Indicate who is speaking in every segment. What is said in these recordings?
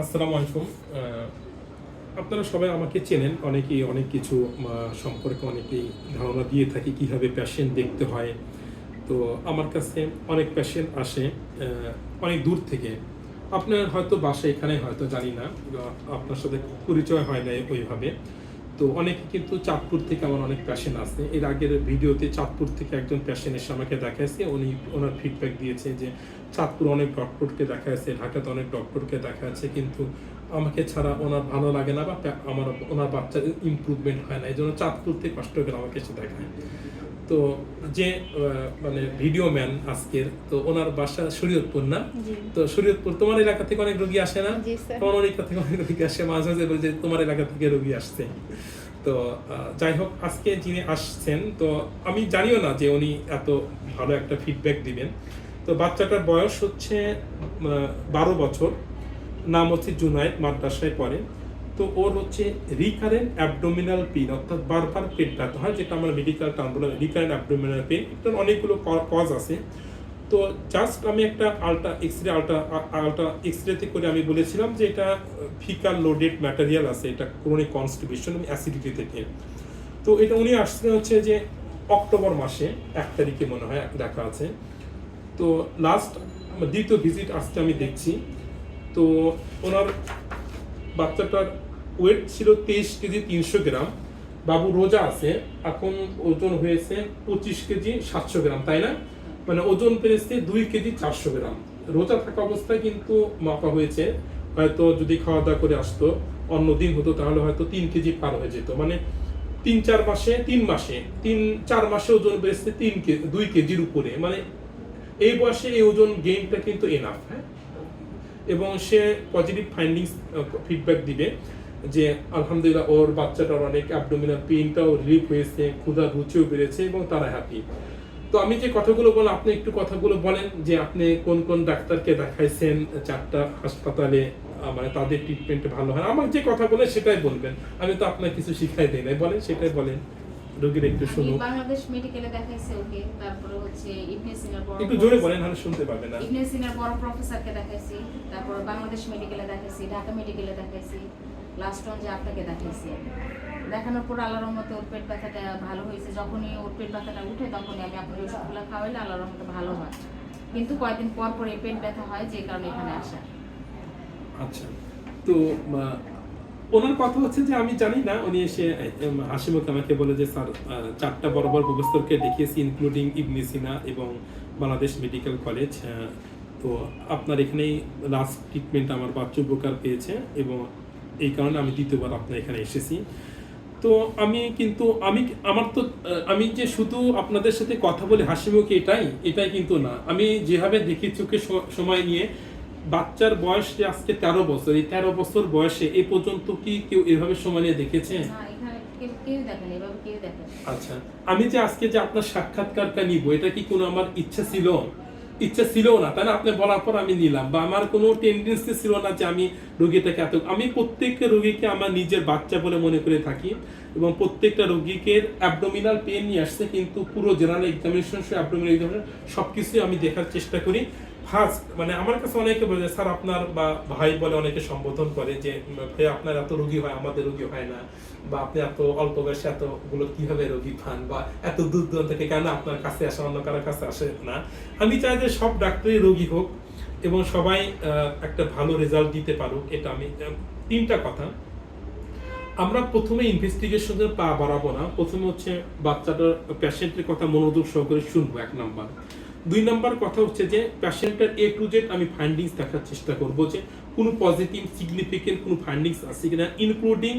Speaker 1: আসসালামু আলাইকুম। আপনারা সবাই আমাকে চেনেন। অনেকেই অনেক কিছু সম্পর্কে অনেকেই ধারণা দিয়ে থাকি কীভাবে প্যাশেন্ট দেখতে হয়। তো আমার কাছে অনেক প্যাশেন্ট আসে অনেক দূর থেকে। আপনার হয়তো বাসা এখানে, হয়তো জানি না আপনার সাথে পরিচয় হয় না ওইভাবে। তো অনেকে কিন্তু চাঁদপুর থেকে আমার অনেক প্যাশেন্ট আছে। এর আগের ভিডিওতে চাঁদপুর থেকে একজন প্যাশেন্ট এসে আমাকে দেখাইছে। উনি ওনার ফিডব্যাক দিয়েছে যে চাঁদপুর অনেক ডক্টরকে দেখা যাচ্ছে ঢাকাতে অনেক ডক্টরকে দেখা যাচ্ছে কিন্তু আমাকে ছাড়া ওনার ভালো লাগে না বা আমার ওনার বাচ্চার ইমপ্রুভমেন্ট হয় না। এই জন্য চাঁদপুর থেকে কষ্ট করে আমাকে এসে দেখায়। তো যে মানে ভিডিও ম্যান আজকের তো ওনার বাসা শরীয়তপুর না? তো শরীয়তপুর তোমার এলাকা থেকে অনেক রোগী আসে না? তোমার এলাকা থেকে অনেক রোগী আসে মাঝে মাঝে বলে যে তোমার এলাকা থেকে রোগী আসছে। তো যাই হোক, আজকে যিনি আসছেন, তো আমি জানিও না যে উনি এত ভালো একটা ফিডব্যাক দিবেন। তো বাচ্চাটার বয়স হচ্ছে বারো বছর, নাম হচ্ছে জুনাইদ মাদ্রাসায় পড়ে। তো ওর হচ্ছে রিকারেন্ট অ্যাবডোমিনাল পেন অর্থাৎ বারবার পেট ব্যথা হয়, যেটা আমরা মেডিকেল টার্ম বলে রিকারেন্ট অ্যাবডোমিনাল পেন অনেকগুলো কজ আছে। তো জাস্ট আমি একটা আলট্রা এক্সরে আলট্রা আলট্রা এক্সরেতে করে আমি বলেছিলাম যে এটা ফিকাল লোডেড ম্যাটেরিয়াল আছে, এটা ক্রনিক কনস্টিপেশন অ্যাসিডিটি থেকে। তো এটা উনি আসছিলেন হচ্ছে যে অক্টোবর মাসে, এক তারিখে মনে হয় দেখা আছে। তো লাস্ট দ্বিতীয় ভিজিট আসতে আমি দেখছি। তো ওনার বাচ্চাটার ওয়েট ছিল তেইশ কেজি তিনশো গ্রাম। বাবু রোজা আছে, এখন ওজন হয়েছে পঁচিশ কেজি সাতশো গ্রাম, তাই না? মানে ওজন পেয়েছে দুই কেজি চারশো গ্রাম। রোজা থাকা অবস্থায় কিন্তু মাপা হয়েছে। হয়তো যদি খাওয়া দাওয়া করে আসতো, অন্য দিন হতো, তাহলে হয়তো তিন কেজি পার হয়ে যেত। মানে তিন চার মাসে, তিন মাসে, তিন, চার মাসে ওজন বেড়েছে তিন কেজি দুই কেজির উপরে। মানে এই বয়সে এই ওজন গেইনটা কিন্তু এনাফ হ্যাঁ? এবং সে পজিটিভ ফাইন্ডিংস ফিডব্যাক দিবে যে আলহামদুলিল্লাহ ওর বাচ্চাটার অনেক অ্যাবডোমিনাল পেইনটাও রিলিফ হয়েছে ক্ষুধা রুচিও বেড়েছে এবং তারা হ্যাপি তো আমি যে কথাগুলো বললাম আপনি একটু কথাগুলো বলেন যে আপনি কোন কোন ডাক্তারকে দেখাইছেন চারটা হাসপাতালে মানে তাদের ট্রিটমেন্ট ভালো হয়। আমার যে কথা বলে সেটাই বলবেন। আমি তো আপনার কিছু শিখাই দিই নাই। বলেন সেটাই বলেন। রোগীর একটু শুনুক
Speaker 2: বাংলাদেশ মেডিকেলে দেখাইছি ওকে। তারপরে হচ্ছে ইবনে সিনার বড়
Speaker 1: একটু জোরে বলেন আমি শুনতে পাবে না।
Speaker 2: ইবনে সিনার বড় প্রফেসরকে দেখাইছি। তারপরে বাংলাদেশ মেডিকেলে দেখাইছি ঢাকা মেডিকেলে দেখাইছি। লাস্ট অন যে আপনাকে দেখাইছি। দেখানোর পর আল্লাহর রহমতে ওর পেট ব্যথাটা ভালো হয়েছে। যখনই ওর পেট ব্যথাটা উঠে তখনই আমি আপনার ওষুধগুলো খাওয়াইলে আল্লাহর রহমতে ভালো হয়। কিন্তু কয়েকদিন পর পর এই পেট ব্যথা হয়, যে কারণে এখানে আসা।
Speaker 1: আচ্ছা। তো ওনার কথা হচ্ছে যে আমি জানি না, উনি এসে হাসিমুখ আমাকে বলে যে, স্যার চারটা বড় বড় প্রফেসরকে দেখিয়েছি ইনক্লুডিং ইবনে সিনা এবং বাংলাদেশ মেডিকেল কলেজ। তো আপনার এখানেই লাস্ট ট্রিটমেন্ট আমার বাচ্চা উপকার পেয়েছে এবং এই কারণে আমি দ্বিতীয়বার আপনার এখানে এসেছি। তো আমি কিন্তু আমি আমার তো আমি যে শুধু আপনাদের সাথে কথা বলে হাসি মুখে এটাই এটাই কিন্তু না। আমি যেভাবে দেখি চোখে সময় নিয়ে বাচ্চার বয়স যে আজকে তেরো বছর এই তেরো বছর বয়সে এ পর্যন্ত কি কেউ এভাবে সময় নিয়ে দেখেছে? আচ্ছা আমি যে আজকে যে আপনার সাক্ষাৎকারটা নিব এটা কি কোনো আমার ইচ্ছা ছিল? ইচ্ছা ছিল না। তাই না আপনি বলার পর আমি নিলাম বা আমার কোনো টেন্ডেন্সি ছিল না যে আমি রোগীটাকে এত আমি প্রত্যেকটা রোগীকে আমার নিজের বাচ্চা বলে মনে করে থাকি এবং প্রত্যেকটা রোগীকে অ্যাবডোমিনাল পেন নিয়ে আসছে, কিন্তু পুরো জেনারেল এক্সামিনেশন অ্যাবডোমিনাল এক্সামিনেশন সব কিছুই আমি দেখার চেষ্টা করি। ফার্স্ট মানে আমার কাছে অনেকে বলে স্যার, আপনার বা ভাই বলে অনেকে সম্বোধন করে যে, ভাই, আপনার এত রোগী হয়, আমাদের রোগী হয় না। বা, আপনি এত অল্প বয়সে এতগুলো কীভাবে রোগী পান বা, এত দূর দূরান্ত থেকে কেন আপনার কাছে আসে, অন্য কারোর কাছে আসে? না। আমি চাই যে, সব ডাক্তারই রোগী হোক এবং সবাই একটা ভালো রেজাল্ট দিতে পারুক, এটা আমি তিনটা কথা। আমরা প্রথমে ইনভেস্টিগেশনের পা বাড়াবো না। প্রথমে হচ্ছে বাচ্চাটার প্যাশেন্টের কথা মনোযোগ সহকারে শুনব, এক নাম্বার। দুই নম্বর কথা হচ্ছে যে প্যাশেন্টের এ টু জেড আমি ফাইন্ডিংস দেখার চেষ্টা করব যে, কোনো পজিটিভ সিগনিফিকেন্ট কোনো ফাইন্ডিংস আছে কিনা ইনক্লুডিং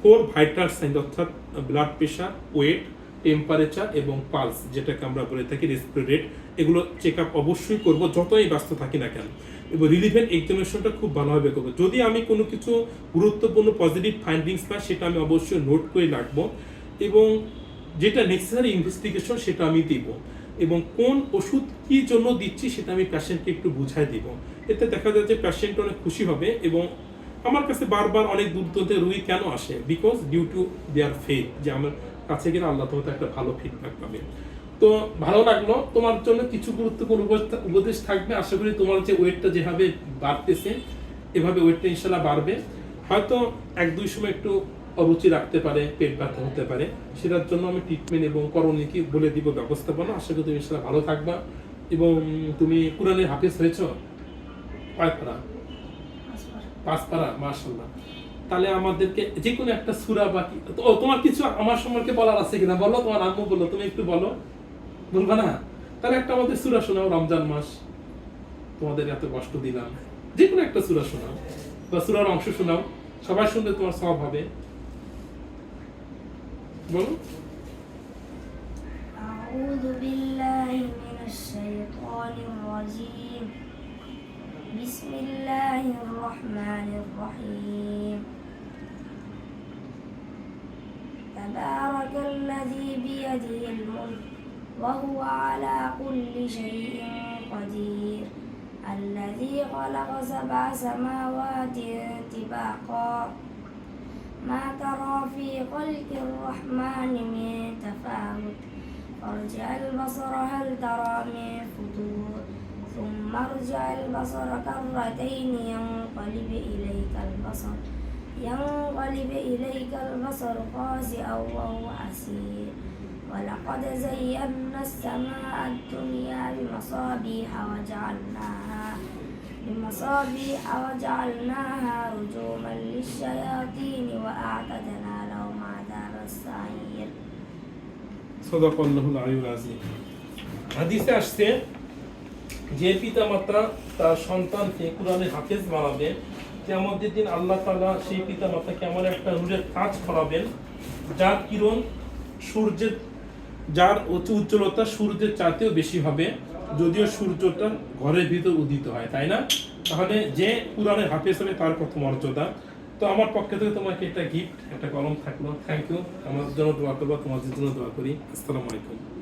Speaker 1: ফোর ভাইটাল সাইন অর্থাৎ ব্লাড প্রেশার ওয়েট টেম্পারেচার এবং পালস যেটাকে আমরা বলে থাকি রেসপিরেট রেট এগুলো চেক আপ অবশ্যই করব, যতই ব্যস্ত থাকি না কেন। এবং রিলিভেন্ট এক্সামিনেশনটা খুব ভালোভাবে করব। যদি আমি কোনো কিছু গুরুত্বপূর্ণ পজিটিভ ফাইন্ডিংস পাই, সেটা আমি অবশ্যই নোট করে রাখব এবং যেটা নেসেসারি ইনভেস্টিগেশন সেটা আমি দিব। এবং কোন ওষুধ কি জন্য দিচ্ছি সেটা আমি প্যাশেন্টকে একটু বুঝাই দিব। এতে দেখা যায় যে প্যাশেন্ট অনেক খুশি হবে এবং আমার কাছে বারবার অনেক দূর দূরান্তের রোগী কেন আসে? Because due to their faith যে আমার কাছে গেলে আল্লাহ তোমার একটা ভালো ফিডব্যাক পাবে। তো ভালো লাগল। তোমার জন্য কিছু গুরুত্বপূর্ণ উপদেশ থাকবে। আশা করি তোমার যে ওয়েটটা যেভাবে বাড়তেছে, এভাবে ওয়েটটা ইনশাল্লাহ বাড়বে। হয়তো এক দুই সময় একটু অরুচি রাখতে পারে, পেট ব্যথা হতে পারে, সেটার জন্য আমি ট্রিটমেন্ট এবং করণীয় কি বলে দিব ব্যবস্থাপনা। আশা করি তুমি সেটা ভালো থাকবা এবং তুমি কোরআনের হাফিজ হয়েছ? কয় পাঁচ পারা মার্শাল্লাহ তাহলে আমাদেরকে যে কোনো একটা সুরা বা তোমার কিছু আমার সম্পর্কে বলার আছে কিনা? বলো, তোমার আম্মু বলো তুমি একটু বলো। বলবা না? তাহলে একটা আমাদের সুরা শোনাও, রমজান মাস। তোমাদের এত কষ্ট দিলাম। যে কোনো একটা সুরা শোনাও বা সুরার অংশ শোনাও। সবাই শুনলে তোমার সব হবে। বলো
Speaker 3: أعوذ بالله من الشيطان الرجيم. بسم الله الرحمن الرحيم. تبارك الذي بيده الملك وهو على كل شيء قدير. الذي خلق سبع سماوات طباقا. ما ترى في خلق الرحمن من تفاوت. ارجع البصر هل ترى من فطور؟ ثم ارجع البصر كرتين ينقلب إليك البصر. ينقلب إليك البصر خاسئا وهو حسير ولقد زينا السماء الدنيا بمصابيح وجعلناها بمصابيح وجعلناها رجوما للشياطين وأعتدنا لهم عذاب السعير
Speaker 1: সদাকল্লাহুল আলিউল আজিম হাদিসে আসছে যে পিতামাতা তার সন্তানকে কোরআনের হাফেজ বানাবে কেমতের দিন আল্লাহ তাআলা সেই পিতামাতাকে এমন একটা নূরের কাজ করাবেন যার কিরণ সূর্যের যার উজ্জ্বলতা সূর্যের চাইতেও বেশি হবে, যদিও সূর্যটা ঘরের ভিতর উদিত হয়, তাই না? তাহলে যে কোরআনের হাফেজ হবে তার কত মর্যাদা। তো আমার পক্ষে থেকে তোমাকে একটা গিফট একটা কলম থাকল। থ্যাংক ইউ আমার জন্য দোয়া করব তোমাদের জন্য দোয়া করি। আসসালামু আলাইকুম।